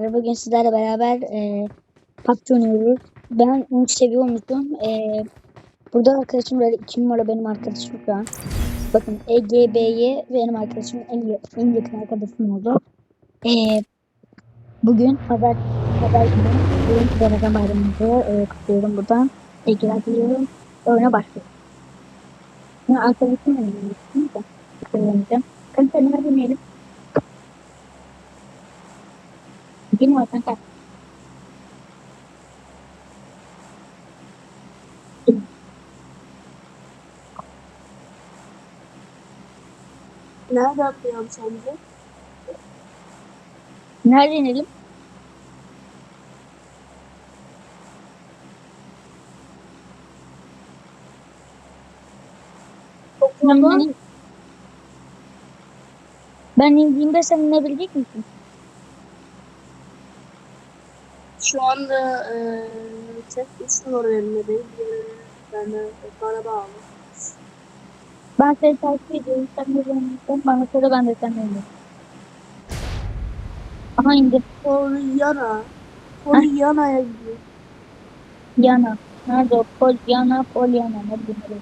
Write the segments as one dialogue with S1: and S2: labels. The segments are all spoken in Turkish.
S1: Bugün sizlerle beraber e, PUBG oynuyoruz. Ben 13 seviye olmuştum. E, burada arkadaşım böyle 2 numara benim arkadaşım şu an. Bakın EGB'ye benim arkadaşım en, en yakın arkadaşım oldu. E, bugün pazar pazar günü bugün Ramazan bayramımızı e, kutluyorum buradan. İlgiler diliyorum. Oyuna başlıyorum. Ben arkadaşım oynayayım. Oynayacağım. Kanka ne deneyelim? İki numara kanka.
S2: Nerede atlayalım sence?
S1: Nerede inelim? Ben, ben indiğimde sen inebilecek misin?
S2: Şu anda eee tek üç numara elimde değil. Diğeri bende bana bağlı.
S1: Ben seni takip ediyorum. Sen de beni Bana söyle ben de senden ineyim. Aha indim.
S2: Polyana. Polyana'ya gidiyor.
S1: Yana. Nerede o? Polyana, Polyana. Ne bileyim öyle.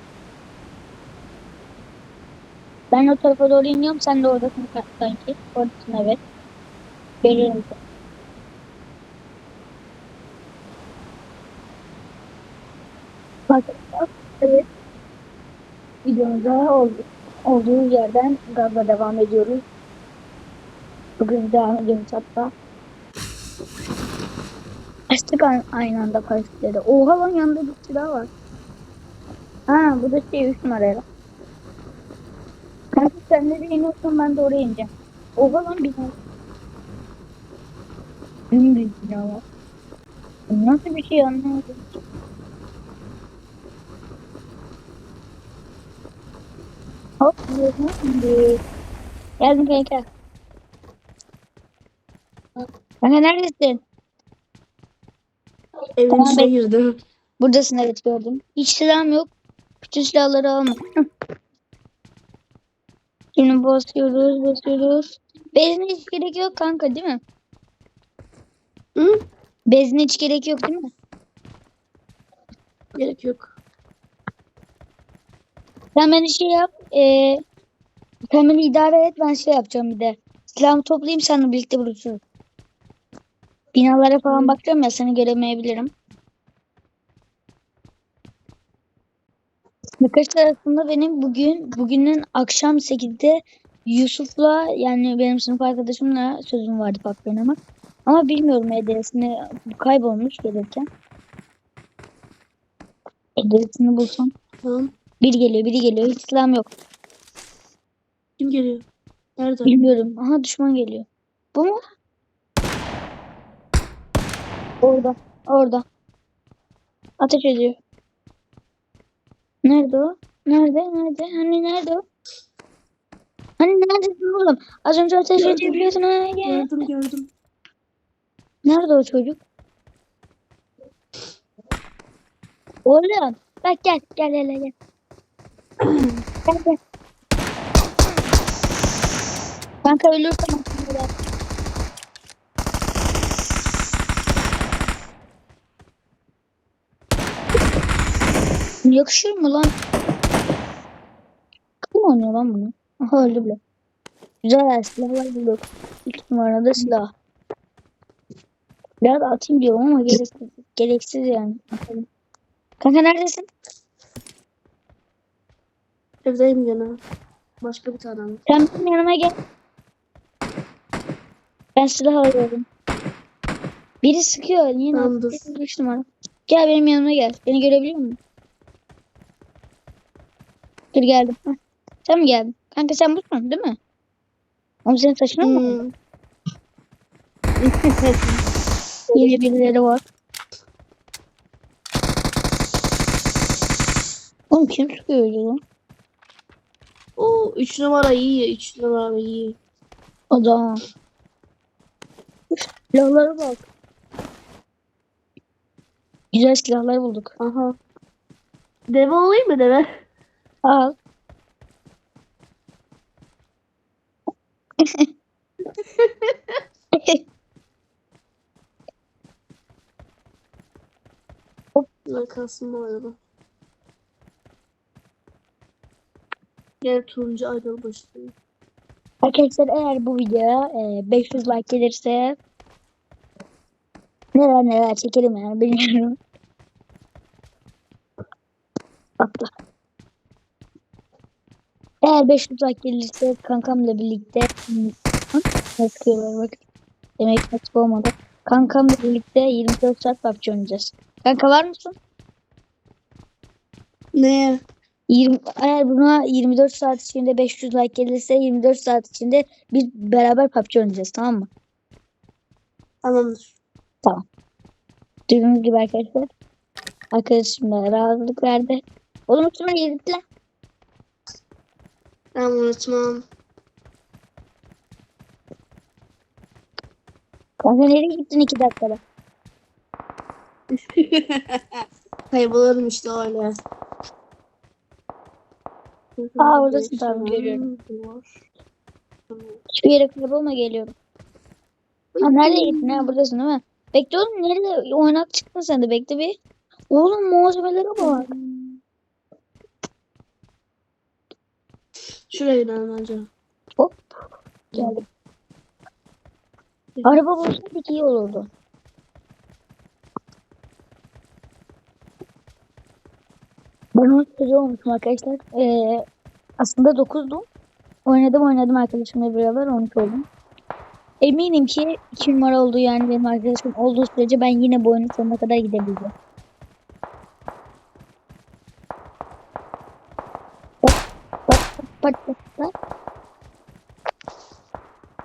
S1: Ben o tarafa doğru iniyorum. Sen de oradasın sanki. Oradasın evet. Görüyorum seni. Bak, evet. Videomuza ol- olduğu yerden gazla devam ediyoruz. Bugün devam ediyoruz hatta. Açtık aynı anda paraşütleri. Oha lan yanında bir silah var. Ha bu da şey 3 numarayla. Kanka sen nereye iniyorsan ben de oraya ineceğim. Oha lan bina. Benim bir bina var. Nasıl bir şey anlamadım. Hop. Geldim kanka. Kanka neredesin?
S2: Evin
S1: Tamam,
S2: içine girdim.
S1: Buradasın evet gördüm. Hiç silahım yok. Bütün silahları alma. Şimdi basıyoruz basıyoruz. Bezine hiç gerek yok kanka değil mi?
S2: Hı?
S1: Bezine hiç gerek yok değil mi?
S2: Gerek yok.
S1: Sen beni şey yap. Ee, sen idare et ben şey yapacağım bir de. Silahımı toplayayım seninle birlikte buluşuruz. Binalara falan bakacağım ya seni göremeyebilirim. Arkadaşlar aslında benim bugün bugünün akşam 8'de Yusuf'la yani benim sınıf arkadaşımla sözüm vardı PUBG oynamak. Ama bilmiyorum hediyesini kaybolmuş gelirken. Hediyesini bulsam.
S2: Tamam.
S1: Biri geliyor biri geliyor hiç silahım yok.
S2: Kim geliyor? Nerede?
S1: Bilmiyorum. Aha düşman geliyor. Bu mu? Orada. Orada. Ateş ediyor. Nerede o? Nerede? Nerede? Hani nerede o? Hani neredesin oğlum? Az önce ateş
S2: Gördüm.
S1: edebiliyorsun. Ha, gel.
S2: Gördüm gördüm.
S1: Nerede o çocuk? Oğlum. Bak gel. Gel gel gel. Kanka ölürsem gel. Yakışır mı lan? Kim oynuyor lan bunu? Aha öldü bile. Güzel silahlar bulduk. İlk numarada silah. Biraz atayım diyorum ama gereksiz, gereksiz yani. Kanka neredesin?
S2: Evdeyim gene. Başka bir tane mi?
S1: Sen benim yanıma gel. Ben silah alıyorum. Biri sıkıyor. Yine
S2: Tamam, dur.
S1: numara. Gel benim yanıma gel. Beni görebiliyor musun? Dur geldim. Heh. Sen mi geldin? Kanka sen busun değil mi? Ama senin saçına mı?
S2: Hmm.
S1: Yine birileri var. Oğlum kim sıkıyor öyle lan?
S2: O 3 numara iyi. 3 numara iyi.
S1: Adam. Silahlara bak. Güzel silahlar bulduk.
S2: Aha. Deve olayım mı deve?
S1: Al.
S2: Hop. Kalsın bu arada. Gel turuncu ayrıl başlayayım.
S1: Arkadaşlar eğer bu videoya e, 500 like gelirse neler neler çekelim yani bilmiyorum. Atla. Eğer 500 like gelirse kankamla birlikte Bakıyorlar bak. Demek nasip olmadı. Kankamla birlikte 24 saat PUBG oynayacağız. Kanka var mısın?
S2: Ne?
S1: 20, eğer buna 24 saat içinde 500 like gelirse 24 saat içinde biz beraber PUBG oynayacağız tamam mı?
S2: Tamamdır.
S1: Duyduğunuz gibi arkadaşlar. Arkadaşım da razılık verdi. Oğlum yedik lan.
S2: Ben unutmam.
S1: Kanka nereye gittin iki dakikada?
S2: Kaybolurum işte öyle.
S1: Aa, oradasın, tamam, görüyorum. Hiçbir yere kaybolma geliyorum. Ha nereye gittin ha buradasın değil mi? Bekle oğlum nerede oynak çıktın sen de bekle bir. Oğlum malzemelere bak.
S2: Şuraya gidelim bence.
S1: Hop. Geldim. Araba bulsaydık iyi olurdu. Ben 13 çocuğu olmuşum arkadaşlar. Ee, aslında 9'dum. Oynadım oynadım arkadaşımla beraber 13 oldum. Eminim ki 2 numara olduğu yani benim arkadaşım olduğu sürece ben yine bu oyunun sonuna kadar gidebileceğim. Bak.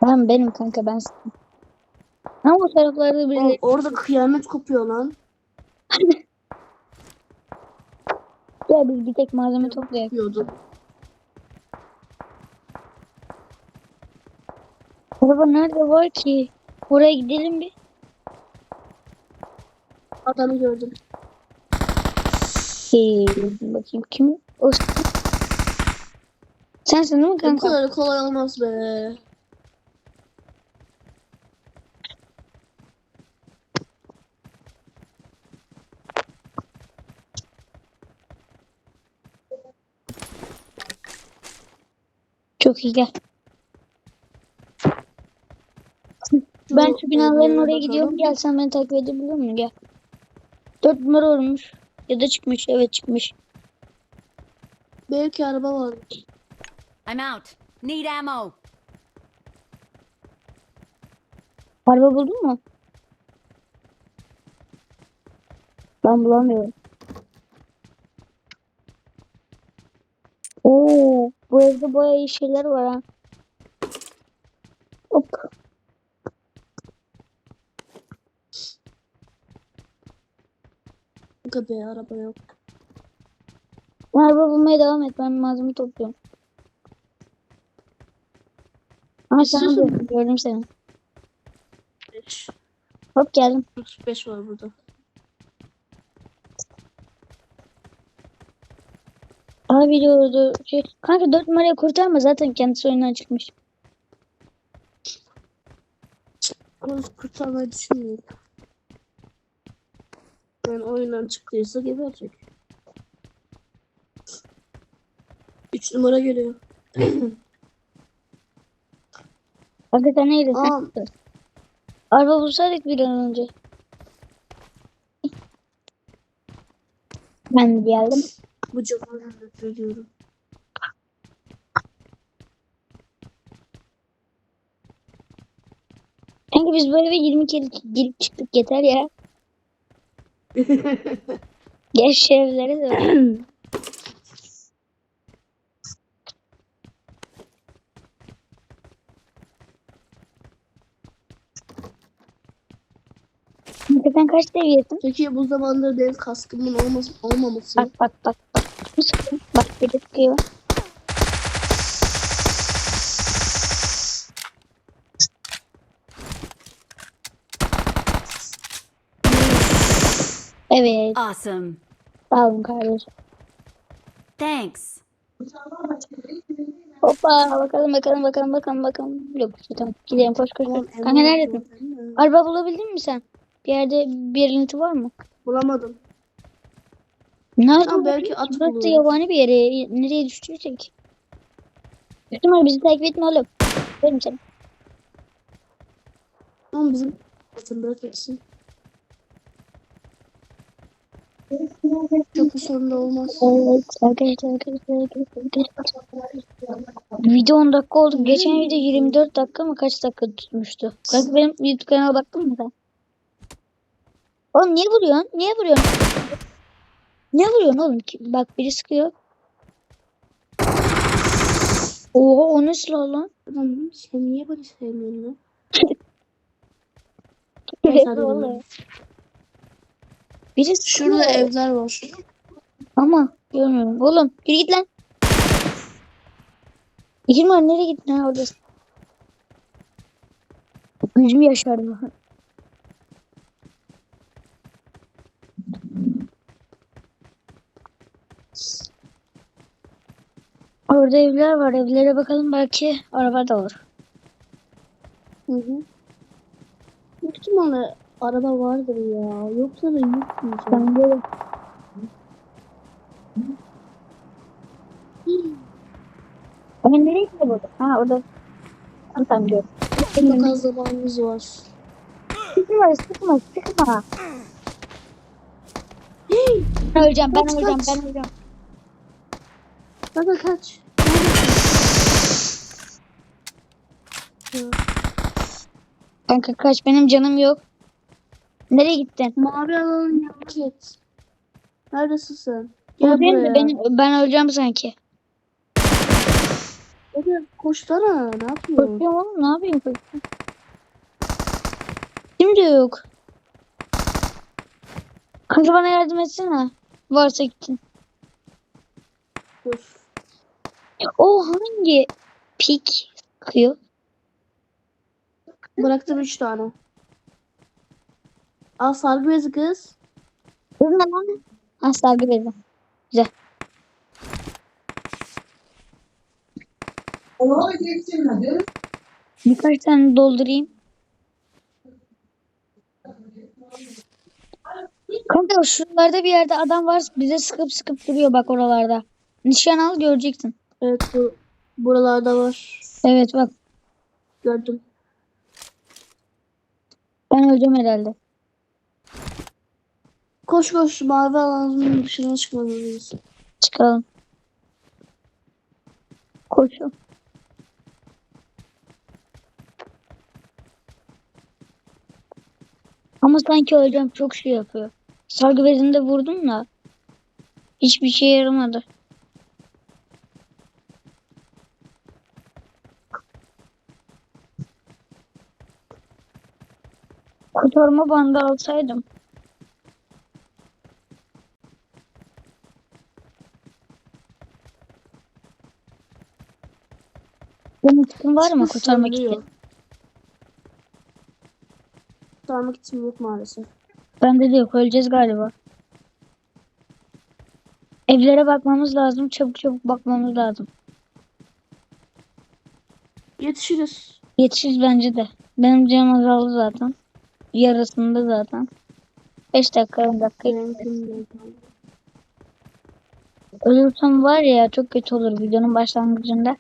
S1: Ben benim kanka ben Ama bu taraflarda birileri
S2: orada kıyamet kopuyor lan.
S1: Ya biz bir tek malzeme toplayalım.
S2: Kopuyordu.
S1: Araba nerede var ki? Oraya gidelim bir.
S2: Adamı gördüm.
S1: Ee, bakayım kim? O Sensin değil mi
S2: Bu
S1: kanka?
S2: kadar kolay olmaz be.
S1: Çok iyi gel. Ben şu binaların oraya gidiyorum. Gel sen beni takip edebiliyor musun? Gel. Dört numara olmuş. Ya da çıkmış. Evet çıkmış.
S2: Belki araba var.
S3: I'm out. Need ammo.
S1: Araba buldun mu? Ben bulamıyorum. Bu evde bayağı iyi şeyler var ha. Hop.
S2: Bu be araba yok.
S1: Araba bulmaya devam et. Ben malzeme topluyorum. Aa sen gördüm seni.
S2: 5.
S1: Hop geldim.
S2: 35 var burada.
S1: Diyordu. Şey, kanka 4 numarayı kurtarma zaten kendisi oyundan çıkmış.
S2: Onu kurtarmayı düşünmüyorum. Yani oyundan çıktıysa geberecek. 3 numara geliyor.
S1: Kanka sen neredesin?
S2: Aa.
S1: Araba bulsaydık bir an önce. Ben geldim.
S2: Nefret ediyorum.
S1: Kanka biz bu eve 20 kere girip çıktık yeter ya. Gel şu evlere de. Sen kaç seviyesin?
S2: Peki bu zamanda benim kaskımın olması, olmaması.
S1: Bak bak bak. Sıkıyor. Evet.
S3: Awesome.
S1: Sağ olun kardeşim.
S3: Thanks.
S1: Hoppa bakalım bakalım bakalım bakalım bakalım. Yok tamam gidelim koş koş. koş. Kanka neredesin? Araba bulabildin mi sen? Bir yerde bir elinti var mı?
S2: Bulamadım.
S1: Nerede? Bu?
S2: belki at
S1: Burası yabani bir yere. Nereye düştüysek. Üstüme bizi takip etme oğlum. Verim seni.
S2: Ama bizim atın bırakırsın. Çok bir sorun da olmaz.
S1: Evet arkadaşlar arkadaşlar arkadaşlar. Video 10 dakika oldu. Geçen video 24 dakika mı kaç dakika tutmuştu? Kanka benim YouTube kanala baktın mı sen? Oğlum niye vuruyorsun? Niye vuruyorsun? Niye vuruyorsun oğlum? Ki- Bak biri sıkıyor. Oha o ne silah lan?
S2: Adam sen niye böyle sevmiyorsun lan? Neyse.
S1: Biri sıkıyor.
S2: Şurada evler var.
S1: Ama görmüyorum. Oğlum yürü git lan. Var nereye gittin ha oradasın? Gözüm yaşardı. Orada evler var. Evlere bakalım belki araba da olur.
S2: Hı hı. Büyük ihtimalle araba vardır ya. Yoksa da yok diyeceğim.
S1: Ben de Ben nereye burada? Ha orada. Tamam tamam gördüm.
S2: Çok az zamanımız var.
S1: Sıkma sıkma sıkma. Öleceğim ben öleceğim ben öleceğim.
S2: Baba kaç.
S1: Kanka kaç benim canım yok. Nereye gittin?
S2: Mavi alanın yanına git. Neredesin sen? Gel
S1: Buradayım
S2: buraya.
S1: da ben, ben öleceğim sanki.
S2: Hadi koşsana. Ne yapıyorsun?
S1: Koşuyorum oğlum ne yapayım koşuyorum. Şimdi yok. Kanka bana yardım etsene. Varsa gittin.
S2: Koş.
S1: O hangi pik sıkıyor?
S2: Bıraktım üç tane. Al sargı bezi kız.
S1: Kız ne lan? Ha sargı bezi. Güzel. Birkaç tane doldurayım. Kanka şuralarda bir yerde adam var bize sıkıp sıkıp duruyor bak oralarda. Nişan al göreceksin.
S2: Evet bu buralarda var.
S1: Evet bak
S2: Gördüm.
S1: ben öleceğim herhalde.
S2: Koş koş mavi alanın dışına çıkmalıyız.
S1: Çıkalım. Koşun. Ama sanki öleceğim çok şey yapıyor. Sargı bezinde vurdum da hiçbir şey yaramadı. Kurtarma bandı alsaydım. Tıkım var mı kurtarmak için?
S2: Kurtarmak için yok maalesef.
S1: Bende de yok. Öleceğiz galiba. Evlere bakmamız lazım. Çabuk çabuk bakmamız lazım.
S2: Yetişiriz.
S1: Yetişiriz bence de. Benim canım azaldı zaten. Yarısında zaten. 5 dakika 10 dakika. Ölürsem var ya çok kötü olur videonun başlangıcında.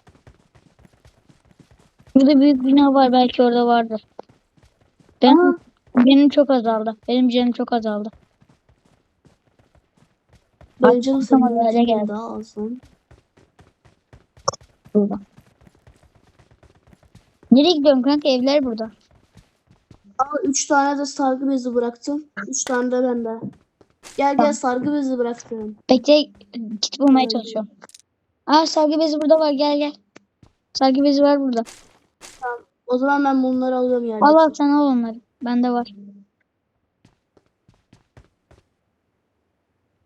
S1: Burada büyük bina var. Belki orada vardır. Benim,
S2: Aa.
S1: benim çok azaldı. Benim canım çok azaldı.
S2: Benim canım senin
S1: böyle geldi.
S2: daha.
S1: Burada. Nereye gidiyorum kanka? Evler burada.
S2: Al üç tane de sargı bezi bıraktım. Üç tane de bende. Gel gel sargı bezi bıraktım.
S1: Bekle kit bulmaya çalışıyorum. Aa sargı bezi burada var gel gel. Sargı bezi var burada.
S2: O zaman ben bunları alıyorum yerdeki.
S1: Al al sen al onları. Bende var.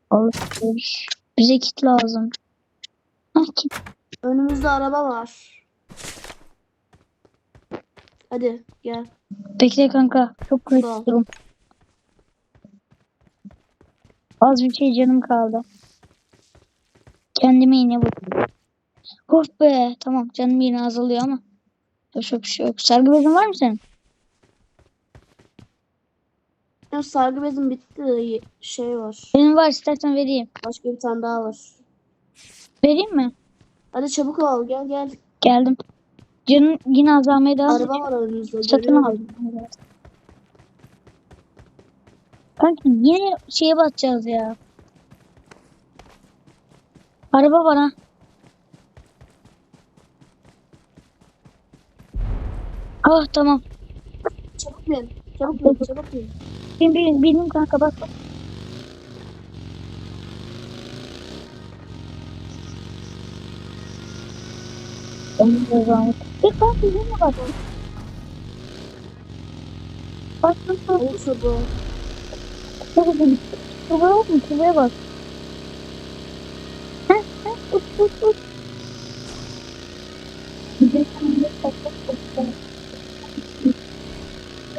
S1: Olur. Bize kit lazım. Ah kit.
S2: Önümüzde araba var. Hadi gel.
S1: Bekle kanka. Çok kritik. Az bir şey canım kaldı. Kendime yine vurdum. Of be. Tamam canım yine azalıyor ama. Çok bir şey yok. Sargı bezin var mı senin?
S2: Benim sargı bezim bitti. Şey var.
S1: Benim var istersen vereyim.
S2: Başka bir tane daha var.
S1: Vereyim mi?
S2: Hadi çabuk ol. Gel gel.
S1: Geldim. Canın yine azalmaya devam
S2: Araba var önümüzde.
S1: Satın
S2: görüyorum.
S1: aldım. Kanki yine şeye basacağız ya. Araba var ha. Ah tamam.
S2: Çabuk bin. Çabuk bin. Çabuk bin.
S1: Benim, benim, benim kanka bak. bak. Onun da zahmet. Bir kanka yine bak. Bak bak bak.
S2: Olursa bu.
S1: Şuraya bak. Şuraya bak. Şuraya bak. Heh, heh, uç, uç, uç. Bir de sen de bak, bak, bak, bak.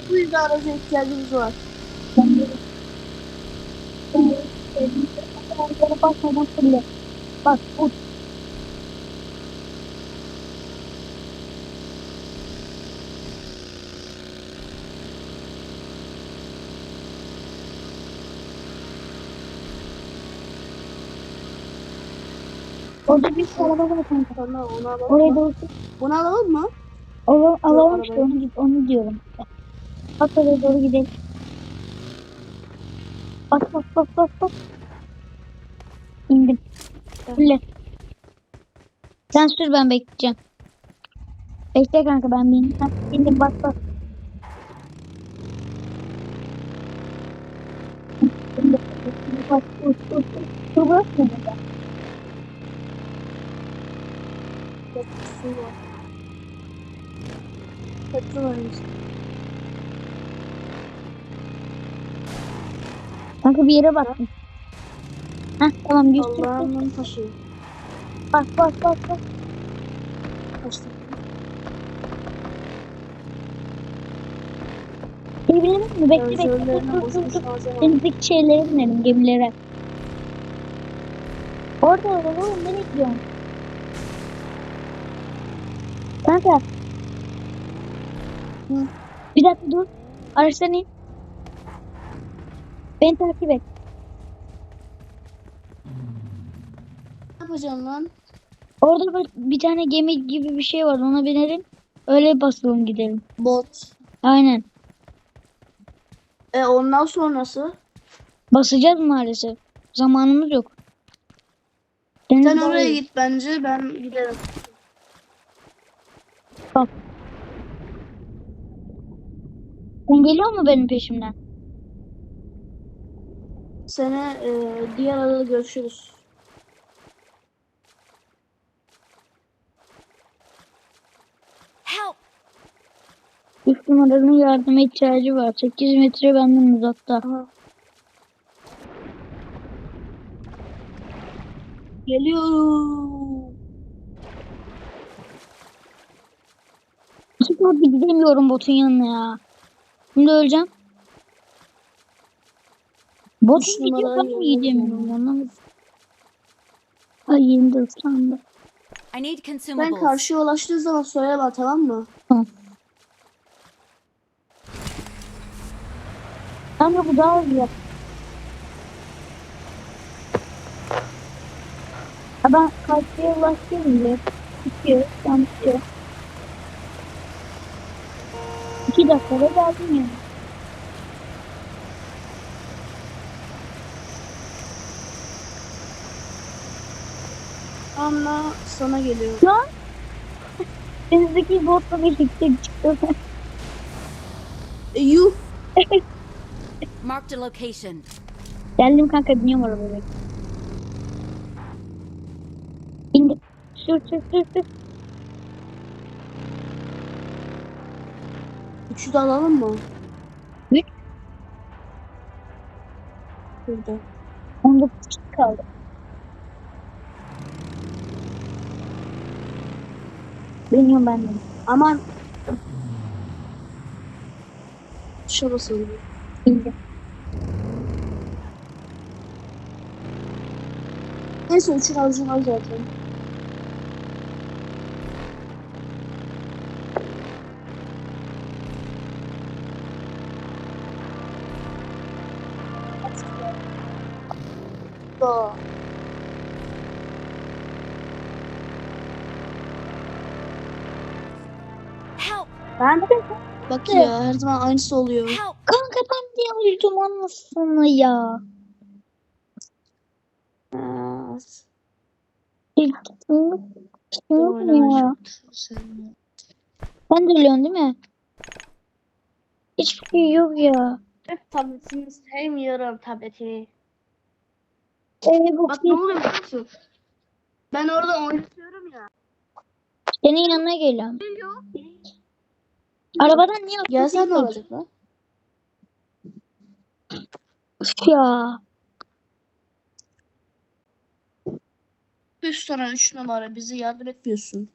S2: Bu yüzden araca ihtiyacımız var.
S1: Ben de- ben de- ben de basmadan fırla. Bak uç. Bir araba var kanka.
S2: Onu alalım
S1: Oraya
S2: mı?
S1: doğru
S2: Bunu alalım mı?
S1: Alalım, alalım işte onu, onu diyorum. Bak oraya doğru gidelim. Bak bak bak bak bak. İndim. Öyle. Sen sür ben bekleyeceğim. Bekle kanka ben bindim. İndim bak bak. Dur bırak mı burada?
S2: Su var. Petrol önümüzde.
S1: Kanka bir yere baktım. Hah tamam düz sür.
S2: Allah'ımın taşı.
S1: Bak bak bak bak.
S2: Kaçtı.
S1: Şey bilelim mi? Bekle bekle. Dur dur dur.
S2: var.
S1: Denizdeki şeylere binelim gemilere. Orada orada oğlum nereye gidiyorsun? Kanka. Bir dakika dur. Araçtan in. Beni takip et.
S2: Ne yapacaksın lan?
S1: Orada bir, bir tane gemi gibi bir şey var. Ona binelim. Öyle basalım gidelim.
S2: Bot.
S1: Aynen.
S2: E ondan sonrası?
S1: Basacağız maalesef. Zamanımız yok. Deniz
S2: Sen oraya git bence ben giderim.
S1: Sen geliyor mu benim peşimden?
S2: Seni e, diğer adada görüşürüz.
S3: Help!
S1: Üç numaranın yardıma ihtiyacı var. 8 metre benden uzakta.
S2: Aha. Geliyorum.
S1: Bir gidemiyorum botun yanına ya. Şimdi öleceğim. Botun gidiyor ben mi gidemiyorum anlamadım. Ay yerimde ıslandı.
S3: I need
S2: Ben karşıya ulaştığı zaman söyle tamam mı?
S1: Tamam. Ama bu daha hızlı. Ben karşıya ulaşıyorum bile. Tam bitiyor. İki dakikada geldim yani.
S2: Anla sana geliyor.
S1: Lan! Denizdeki botla birlikte çıktı.
S2: E, yuh.
S3: Marked a location.
S1: Geldim kanka biniyorum arabaya. İndim. Sür sür sür sür.
S2: Üçü de alalım mı?
S1: Üç.
S2: Burada.
S1: 19 kişi kaldı. Biniyorum ben de.
S2: Aman. Tuşa basalım.
S1: İndim.
S2: Neyse üçün orijinal zaten.
S1: Ben de
S2: Bak ya her zaman aynısı oluyor.
S1: Kanka ben de öldüm anlasana ya. Kim ya?
S2: sen-
S1: Ben de ölüyorum değil mi? Hiçbir şey yok ya.
S2: Hep tabletini sevmiyorum tabletini.
S1: Ee, bu
S2: Bak ne oluyor biliyor musun? Ben orada oynatıyorum ya.
S1: senin yanına geliyorum. Arabadan niye
S2: Ya sen ne olacak lan?
S1: Ya.
S2: Üç tane üç numara bize yardım etmiyorsun.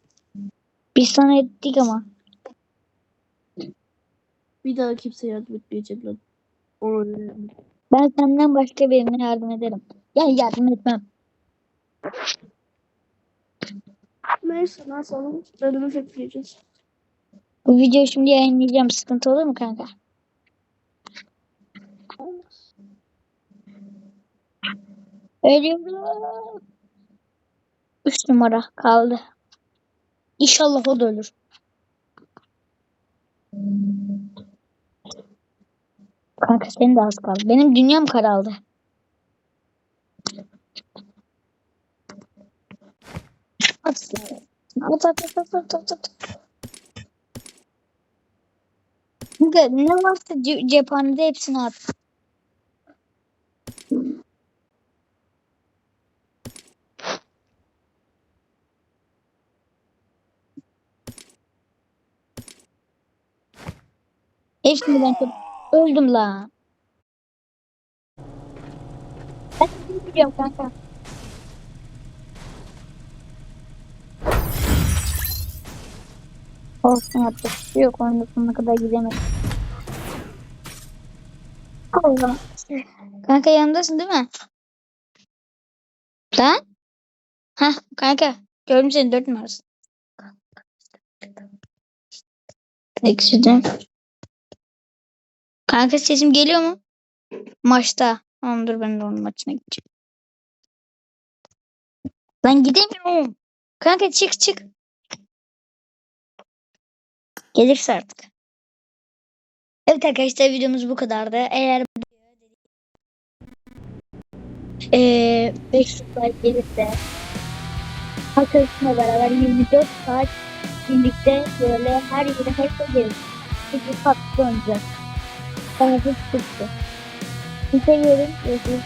S1: Biz sana ettik ama.
S2: Bir daha kimse yardım etmeyecek lan.
S1: Ben senden başka birine yardım ederim. Yani yardım etmem.
S2: Neyse ne yapalım? Ölümü bekleyeceğiz.
S1: Bu videoyu şimdi yayınlayacağım. Sıkıntı olur mu kanka? Ölüyorum. Üç numara kaldı. İnşallah o da ölür. Kanka senin de az kaldı. Benim dünyam karaldı. At. At at at at at at. at. Kanka ne varsa ce- cephanede hepsini at. Hepsini ben öldüm la. Ben kanka. Olsun yapacak bir şey yok. Onun sonuna kadar gidemedim. Allah. Kanka yanındasın değil mi? Lan? Hah kanka. Gördüm seni dört numarası. Eksiden. Kanka sesim geliyor mu? Maçta. Tamam dur ben de onun maçına gideceğim. Lan gidemiyorum. Kanka çık çık. Gelirse artık. Evet arkadaşlar videomuz bu kadardı. Eğer eee 500 like gelirse arkadaşımla beraber 24 saat birlikte böyle her yere hep gelir. Çünkü tatlı oynayacağız. Bana hiç. Sizi seviyorum. Görüşürüz.